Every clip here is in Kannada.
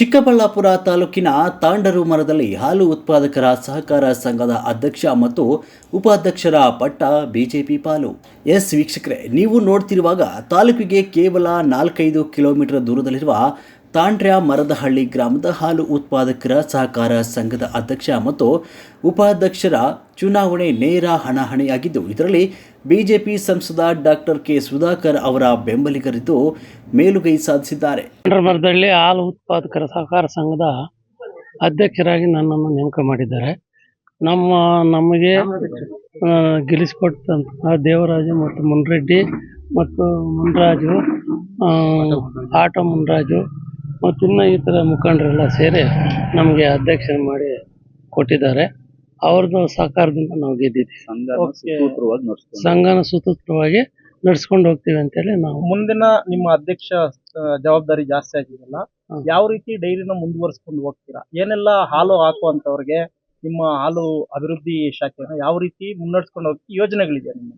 ಚಿಕ್ಕಬಳ್ಳಾಪುರ ತಾಲೂಕಿನ ತಾಂಡರು ಮರದಲ್ಲಿ ಹಾಲು ಉತ್ಪಾದಕರ ಸಹಕಾರ ಸಂಘದ ಅಧ್ಯಕ್ಷ ಮತ್ತು ಉಪಾಧ್ಯಕ್ಷರ ಪಟ್ಟ ಬಿಜೆಪಿ ಪಾಲು. ಎಸ್ ವೀಕ್ಷಕರೇ, ನೀವು ನೋಡ್ತಿರುವಾಗ ತಾಲೂಕಿಗೆ ಕೇವಲ ನಾಲ್ಕೈದು ಕಿಲೋಮೀಟರ್ ದೂರದಲ್ಲಿರುವ ತಾಂಡ್ರ್ಯ ಮರದಹಳ್ಳಿ ಗ್ರಾಮದ ಹಾಲು ಉತ್ಪಾದಕರ ಸಹಕಾರ ಸಂಘದ ಅಧ್ಯಕ್ಷ ಮತ್ತು ಉಪಾಧ್ಯಕ್ಷರ ಚುನಾವಣೆ ನೇರ ಹಣಾಹಣಿಯಾಗಿದ್ದು, ಇದರಲ್ಲಿ ಬಿಜೆಪಿ ಸಂಸದ ಡಾಕ್ಟರ್ ಕೆ ಸುಧಾಕರ್ ಅವರ ಬೆಂಬಲಿಗರಿದ್ದು ಮೇಲುಗೈ ಸಾಧಿಸಿದ್ದಾರೆ. ಮರದಹಳ್ಳಿ ಹಾಲು ಉತ್ಪಾದಕರ ಸಹಕಾರ ಸಂಘದ ಅಧ್ಯಕ್ಷರಾಗಿ ನನ್ನನ್ನು ನೇಮಕ ಮಾಡಿದ್ದಾರೆ. ನಮ್ಮ, ನಮಗೆ ಗೆಲ್ಲಿಸಿಕೊಟ್ಟಂತಹ ದೇವರಾಜು ಮತ್ತು ಮುನ್ರೆಡ್ಡಿ ಮತ್ತು ಮುನ್ರಾಜು ಆಟೋ ಮುನ್ರಾಜು ಮತ್ತು ಈ ಇತರ ಮುಖಂಡರೆಲ್ಲ ಸೇರಿ ನಮಗೆ ಅಧ್ಯಕ್ಷ ಮಾಡಿ ಕೊಟ್ಟಿದ್ದಾರೆ. ಅವ್ರದ್ದು ಸಹಕಾರದಿಂದ ನಾವು ಗೆದ್ದಿದ್ದೀವಿ. ಸಂಘನ ಸುತೂತ್ರವಾಗಿ ನಡ್ಸ್ಕೊಂಡು ಹೋಗ್ತೀವಿ. ಅಂತೇಳಿ ನಾವು ಮುಂದಿನ ನಿಮ್ಮ ಅಧ್ಯಕ್ಷ ಜವಾಬ್ದಾರಿ ಜಾಸ್ತಿ ಆಗಿದೆಯಲ್ಲ. ಯಾವ ರೀತಿ ಡೈರಿನ ಮುಂದುವರಿಸ್ಕೊಂಡು ಹೋಗ್ತೀರಾ? ಏನೆಲ್ಲ ಹಾಲು ಹಾಕುವಂತವ್ರಿಗೆ ನಿಮ್ಮ ಹಾಲು ಅಭಿವೃದ್ಧಿ ಶಾಖೆನ ಯಾವ ರೀತಿ ಮುನ್ನಡೆಸ್ಕೊಂಡು ಹೋಗಿ ಯೋಜನೆಗಳಿದೆ ನಿಮ್ಮ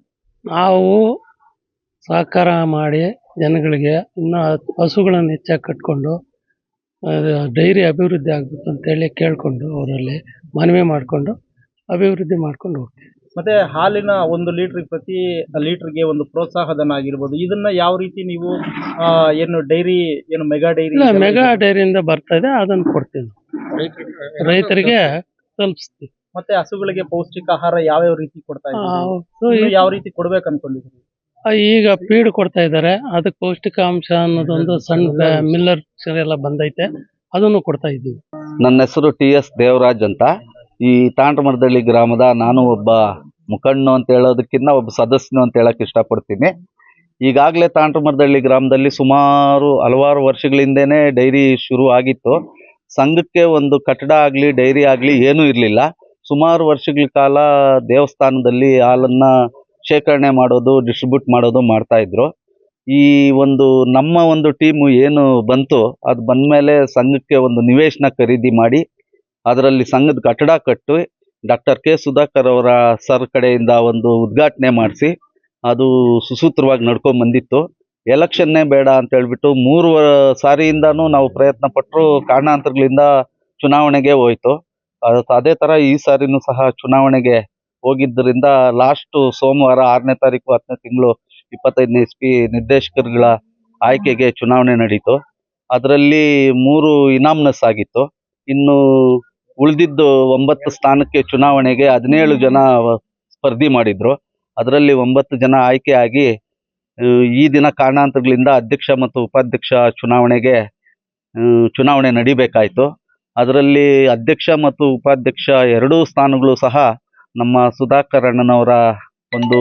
ನಾವು ಸಹಕಾರ ಮಾಡಿ ಜನಗಳಿಗೆ ಇನ್ನ ಹಸುಗಳನ್ನು ಹೆಚ್ಚಾಗಿ ಕಟ್ಕೊಂಡು ಡೈರಿ ಅಭಿವೃದ್ಧಿ ಆಗ್ಬೇಕು ಅಂತೇಳಿ ಕೇಳ್ಕೊಂಡು ಅವರಲ್ಲಿ ಮನವಿ ಮಾಡಿಕೊಂಡು ಅಭಿವೃದ್ಧಿ ಮಾಡ್ಕೊಂಡು ಹೋಗ್ತೀವಿ. ಮತ್ತೆ ಹಾಲಿನ ಒಂದು ಲೀಟರ್ ಪ್ರತಿ ಲೀಟರ್ಗೆ ಒಂದು ಪ್ರೋತ್ಸಾಹಧನ ಆಗಿರ್ಬೋದು ಇದನ್ನ ಯಾವ ರೀತಿ ನೀವು ಆ, ಏನು ಡೈರಿ ಏನು ಮೆಗಾ ಡೈರಿ ಇಲ್ಲ ಮೆಗಾ ಡೈರಿಯಿಂದ ಬರ್ತಾ ಇದೆ ಅದನ್ನು ಕೊಡ್ತೀವಿ. ರೈತರಿಗೆ ತಲುಪಿಸ್ತೀವಿ. ಮತ್ತೆ ಹಸುಗಳಿಗೆ ಪೌಷ್ಟಿಕ ಆಹಾರ ಯಾವ್ಯಾವ ರೀತಿ ಕೊಡ್ತಾ ಇದ್ದೀವಿ ಯಾವ ರೀತಿ ಕೊಡ್ಬೇಕು ಅನ್ಕೊಂಡಿದ್ದೀರಿ ಈಗ ಫೀಡ್ ಕೊಡ್ತಾ ಇದ್ದಾರೆ. ಅದಕ್ಕೆ ಪೌಷ್ಟಿಕಾಂಶ ಅನ್ನೋದೊಂದು ಸಣ್ಣ ಮಿಲ್ಲರ್ ಎಲ್ಲ ಬಂದೈತೆ. ಅದನ್ನು ಕೊಡ್ತಾ ಇದ್ದೀವಿ. ನನ್ನ ಹೆಸರು ಟಿ ಎಸ್ ದೇವರಾಜ್ ಅಂತ. ಈ ತಾಂಡ್ರಮರದಳ್ಳಿ ಗ್ರಾಮದ ನಾನು ಒಬ್ಬ ಮುಖಂಡನು ಅಂತ ಹೇಳೋದಕ್ಕಿಂತ ಒಬ್ಬ ಸದಸ್ಯನು ಅಂತ ಹೇಳಕ್ ಇಷ್ಟಪಡ್ತೀನಿ. ಈಗಾಗಲೇ ತಾಂಡ್ರಮರದಳ್ಳಿ ಗ್ರಾಮದಲ್ಲಿ ಸುಮಾರು ಹಲವಾರು ವರ್ಷಗಳಿಂದನೇ ಡೈರಿ ಶುರು ಆಗಿತ್ತು. ಸಂಘಕ್ಕೆ ಒಂದು ಕಟ್ಟಡ ಆಗಲಿ, ಡೈರಿ ಆಗಲಿ ಏನೂ ಇರಲಿಲ್ಲ. ಸುಮಾರು ವರ್ಷಗಳ ಕಾಲ ದೇವಸ್ಥಾನದಲ್ಲಿ ಹಾಲನ್ನ ಶೇಖರಣೆ ಮಾಡೋದು ಡಿಸ್ಟ್ರಿಬ್ಯೂಟ್ ಮಾಡೋದು ಮಾಡ್ತಾ ಇದ್ರು. ಈ ಒಂದು ನಮ್ಮ ಒಂದು ಟೀಮು ಏನು ಬಂತು ಅದು ಬಂದಮೇಲೆ ಸಂಘಕ್ಕೆ ಒಂದು ನಿವೇಶನ ಖರೀದಿ ಮಾಡಿ, ಅದರಲ್ಲಿ ಸಂಘದ ಕಟ್ಟಡ ಕಟ್ಟಿ ಡಾಕ್ಟರ್ ಕೆ ಸುಧಾಕರ್ ಅವರ ಸರ್ ಕಡೆಯಿಂದ ಒಂದು ಉದ್ಘಾಟನೆ ಮಾಡಿಸಿ, ಅದು ಸುಸೂತ್ರವಾಗಿ ನಡ್ಕೊಂಡ್ ಬಂದಿತ್ತು. ಎಲೆಕ್ಷನ್ನೇ ಬೇಡ ಅಂತ ಹೇಳ್ಬಿಟ್ಟು ಮೂರು ಸಾರಿಯಿಂದನೂ ನಾವು ಪ್ರಯತ್ನ ಪಟ್ಟರು ಕಾರಣಾಂತರಗಳಿಂದ ಚುನಾವಣೆಗೆ ಹೋಯ್ತು. ಅದೇ ಥರ ಈ ಸಾರಿನೂ ಸಹ ಚುನಾವಣೆಗೆ ಹೋಗಿದ್ದರಿಂದ ಲಾಸ್ಟ್ ಸೋಮವಾರ ಆರನೇ ತಾರೀಕು ಹತ್ತನೇ ತಿಂಗಳು ಇಪ್ಪತ್ತೈದನೇ ಪಿ ನಿರ್ದೇಶಕರುಗಳ ಆಯ್ಕೆಗೆ ಚುನಾವಣೆ ನಡೀತು. ಅದರಲ್ಲಿ ಮೂರು ಇನಾಮ್ನಸ್ ಆಗಿತ್ತು. ಇನ್ನು ಉಳಿದಿದ್ದು ಒಂಬತ್ತು ಸ್ಥಾನಕ್ಕೆ ಚುನಾವಣೆಗೆ ಹದಿನೇಳು ಜನ ಸ್ಪರ್ಧಿ ಮಾಡಿದ್ರು. ಅದರಲ್ಲಿ ಒಂಬತ್ತು ಜನ ಆಯ್ಕೆ ಆಗಿ ಈ ದಿನ ಕಾರಣಾಂತರಗಳಿಂದ ಅಧ್ಯಕ್ಷ ಮತ್ತು ಉಪಾಧ್ಯಕ್ಷ ಚುನಾವಣೆಗೆ ಚುನಾವಣೆ ನಡಿಬೇಕಾಯ್ತು. ಅದರಲ್ಲಿ ಅಧ್ಯಕ್ಷ ಮತ್ತು ಉಪಾಧ್ಯಕ್ಷ ಎರಡೂ ಸ್ಥಾನಗಳು ಸಹ ನಮ್ಮ ಸುಧಾಕರ್ ಅಣ್ಣನವರ ಒಂದು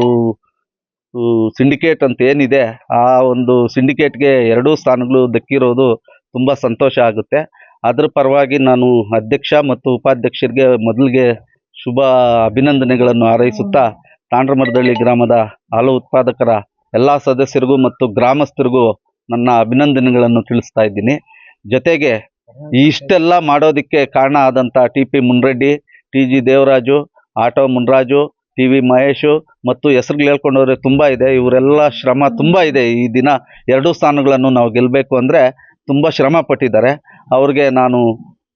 ಸಿಂಡಿಕೇಟ್ ಅಂತ ಏನಿದೆ, ಆ ಒಂದು ಸಿಂಡಿಕೇಟ್ಗೆ ಎರಡೂ ಸ್ಥಾನಗಳು ದಕ್ಕಿರೋದು ತುಂಬ ಸಂತೋಷ ಆಗುತ್ತೆ. ಅದರ ಪರವಾಗಿ ನಾನು ಅಧ್ಯಕ್ಷ ಮತ್ತು ಉಪಾಧ್ಯಕ್ಷರಿಗೆ ಮೊದಲಿಗೆ ಶುಭ ಅಭಿನಂದನೆಗಳನ್ನು ಹಾರೈಸುತ್ತಾ ತಾಂಡ್ರಮರದಳ್ಳಿ ಗ್ರಾಮದ ಹಾಲು ಉತ್ಪಾದಕರ ಎಲ್ಲ ಸದಸ್ಯರಿಗೂ ಮತ್ತು ಗ್ರಾಮಸ್ಥರಿಗೂ ನನ್ನ ಅಭಿನಂದನೆಗಳನ್ನು ತಿಳಿಸ್ತಾ ಇದ್ದೀನಿ. ಜೊತೆಗೆ ಇಷ್ಟೆಲ್ಲ ಮಾಡೋದಕ್ಕೆ ಕಾರಣ ಆದಂಥ T P Munreddy, T G Devaraju auto Munraju, T V Mahesh ಮತ್ತು ಹೆಸರುಗಳು ಹೇಳ್ಕೊಂಡವ್ರೆ ತುಂಬ ಇದೆ. ಇವರೆಲ್ಲ ಶ್ರಮ ತುಂಬ ಇದೆ. ಈ ದಿನ ಎರಡೂ ಸ್ಥಾನಗಳನ್ನು ನಾವು ಗೆಲ್ಲಬೇಕು ಅಂದರೆ ತುಂಬ ಶ್ರಮ ಪಟ್ಟಿದ್ದಾರೆ. ಅವ್ರಿಗೆ ನಾನು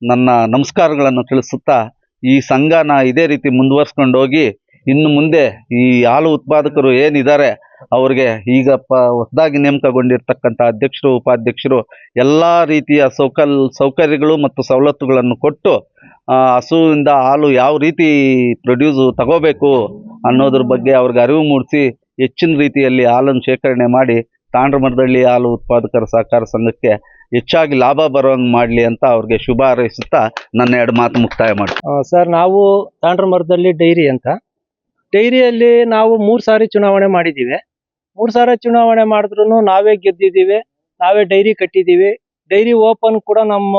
ನನ್ನ ನಮಸ್ಕಾರಗಳನ್ನು ತಿಳಿಸುತ್ತಾ ಈ ಸಂಘನ ಇದೇ ರೀತಿ ಮುಂದುವರ್ಸ್ಕೊಂಡು ಹೋಗಿ ಇನ್ನು ಮುಂದೆ ಈ ಹಾಲು ಉತ್ಪಾದಕರು ಏನಿದ್ದಾರೆ ಅವ್ರಿಗೆ ಈಗ ಪ ಹೊಸದಾಗಿ ನೇಮಕಗೊಂಡಿರ್ತಕ್ಕಂಥ ಅಧ್ಯಕ್ಷರು, ಉಪಾಧ್ಯಕ್ಷರು ಎಲ್ಲ ರೀತಿಯ ಸೌಕಲ್, ಸೌಕರ್ಯಗಳು ಮತ್ತು ಸವಲತ್ತುಗಳನ್ನು ಕೊಟ್ಟು ಹಸುವಿಂದ ಹಾಲು ಯಾವ ರೀತಿ ಪ್ರೊಡ್ಯೂಸ್ ತಗೋಬೇಕು ಅನ್ನೋದ್ರ ಬಗ್ಗೆ ಅವ್ರಿಗೆ ಅರಿವು ಮೂಡಿಸಿ ಹೆಚ್ಚಿನ ರೀತಿಯಲ್ಲಿ ಹಾಲನ್ನು ಶೇಖರಣೆ ಮಾಡಿ ತಾಂಡ್ರಮರದಳ್ಳಿ ಹಾಲು ಉತ್ಪಾದಕರ ಸಹಕಾರ ಸಂಘಕ್ಕೆ ಹೆಚ್ಚಾಗಿ ಲಾಭ ಬರೋಂಗೆ ಮಾಡಲಿ ಅಂತ ಅವ್ರಿಗೆ ಶುಭ ಹಾರೈಸುತ್ತಾ ನನ್ನ ಎರಡು ಮಾತು ಮುಕ್ತಾಯ ಮಾಡಿ ಸರ್, ನಾವು ತಾಂಡ್ರಮರದಳ್ಳಿ ಡೈರಿ ಅಂತ. ಡೈರಿಯಲ್ಲಿ ನಾವು ಮೂರು ಸಾರಿ ಚುನಾವಣೆ ಮಾಡಿದ್ದೀವಿ. ಮೂರು ಸಾರಿ ಚುನಾವಣೆ ಮಾಡಿದ್ರು ನಾವೇ ಗೆದ್ದಿದ್ದೀವಿ, ನಾವೇ ಡೈರಿ ಕಟ್ಟಿದ್ದೀವಿ. ಡೈರಿ ಓಪನ್ ಕೂಡ ನಮ್ಮ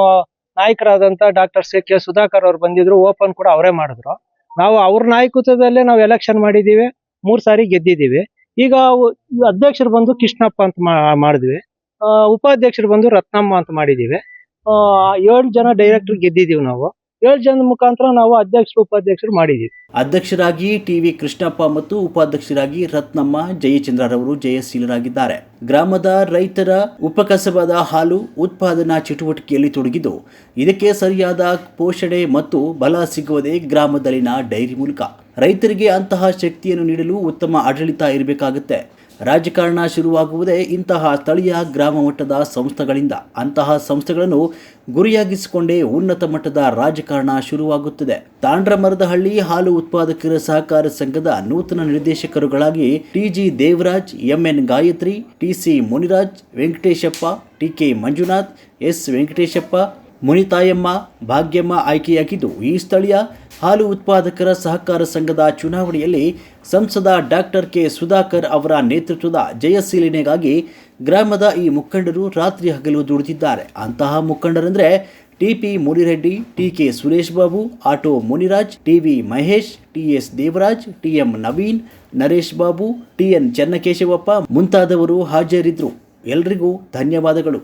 ನಾಯಕರಾದಂಥ ಡಾಕ್ಟರ್ ಸಿ ಕೆ ಸುಧಾಕರ್ ಅವ್ರು ಬಂದಿದ್ರು ಓಪನ್ ಕೂಡ ಅವರೇ ಮಾಡಿದ್ರು. ನಾವು ಅವ್ರ ನಾಯಕತ್ವದಲ್ಲೇ ನಾವು ಎಲೆಕ್ಷನ್ ಮಾಡಿದೀವಿ ಮೂರು ಸಾರಿ ಗೆದ್ದಿದ್ದೀವಿ ಈಗ ಅಧ್ಯಕ್ಷರು ಬಂದು ಕೃಷ್ಣಪ್ಪ ಅಂತ ಮಾಡಿದ್ವಿ. ಉಪಾಧ್ಯಕ್ಷರು ಬಂದು ರತ್ನಮ್ಮ ಅಂತ ಮಾಡಿದ್ದೀವಿ ಆ, ಏಳು ಜನ ಡೈರೆಕ್ಟರ್ ಗೆದ್ದಿದೀವಿ ನಾವು. ಏಳು ಜನ ಮುಖಾಂತರ ನಾವು ಅಧ್ಯಕ್ಷರು, ಉಪಾಧ್ಯಕ್ಷರು ಮಾಡಿದ್ದೀವಿ ಅಧ್ಯಕ್ಷರಾಗಿ ಟಿವಿ ಕೃಷ್ಣಪ್ಪ ಮತ್ತು ಉಪಾಧ್ಯಕ್ಷರಾಗಿ ರತ್ನಮ್ಮ ಜಯಚಂದ್ರರವರು ಜಯಶೀಲರಾಗಿದ್ದಾರೆ. ಗ್ರಾಮದ ರೈತರ ಉಪಕಸಬದ ಹಾಲು ಉತ್ಪಾದನಾ ಚಟುವಟಿಕೆಯಲ್ಲಿ ತೊಡಗಿದ್ದು, ಇದಕ್ಕೆ ಸರಿಯಾದ ಪೋಷಣೆ ಮತ್ತು ಬಲ ಸಿಗುವುದೇ ಗ್ರಾಮದಲ್ಲಿನ ಡೈರಿ ಮೂಲಕ. ರೈತರಿಗೆ ಅಂತಹ ಶಕ್ತಿಯನ್ನು ನೀಡಲು ಉತ್ತಮ ಆಡಳಿತ ಇರಬೇಕಾಗುತ್ತೆ. ರಾಜಕಾರಣ ಶುರುವಾಗುವುದೇ ಇಂತಹ ಸ್ಥಳೀಯ ಗ್ರಾಮ ಮಟ್ಟದ ಸಂಸ್ಥೆಗಳಿಂದ. ಅಂತಹ ಸಂಸ್ಥೆಗಳನ್ನು ಗುರಿಯಾಗಿಸಿಕೊಂಡೇ ಉನ್ನತ ಮಟ್ಟದ ರಾಜಕಾರಣ ಶುರುವಾಗುತ್ತದೆ. ತಾಂಡ್ರಮರದಹಳ್ಳಿ ಹಾಲು ಉತ್ಪಾದಕರ ಸಹಕಾರ ಸಂಘದ ನೂತನ ನಿರ್ದೇಶಕರುಗಳಾಗಿ TG Devaraj, MN Gayatri, TC Muniraj, Venkateshappa, TK Manjunath, S. Venkateshappa Munitayamma Bhagyamma ಆಯ್ಕೆಯಾಗಿದ್ದು, ಈ ಸ್ಥಳೀಯ ಹಾಲು ಉತ್ಪಾದಕರ ಸಹಕಾರ ಸಂಘದ ಚುನಾವಣೆಯಲ್ಲಿ ಸಂಸದ ಡಾಕ್ಟರ್ ಕೆ ಸುಧಾಕರ್ ಅವರ ನೇತೃತ್ವದ ಜಯಶೀಲನೆಗಾಗಿ ಗ್ರಾಮದ ಈ ಮುಖಂಡರು ರಾತ್ರಿ ಹಗಲು ದುಡಿದಿದ್ದಾರೆ. ಅಂತಹ ಮುಖಂಡರೆಂದರೆ TP Munireddy, TK Suresh Babu auto Muniraj, TV Mahesh, TS Devaraj, TM Naveen, Naresh Babu, TN Channakeshavappa ಮುಂತಾದವರು ಹಾಜರಿದ್ದರು ಎಲ್ರಿಗೂ ಧನ್ಯವಾದಗಳು.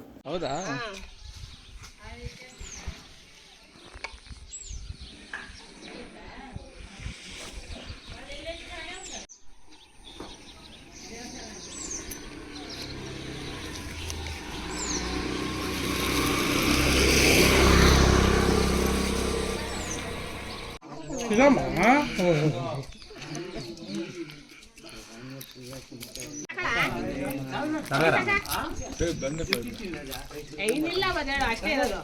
ಏನಿಲ್ಲ ಮಧ್ಯಾಹ್ನ ಅಷ್ಟೇ ಇರೋದು.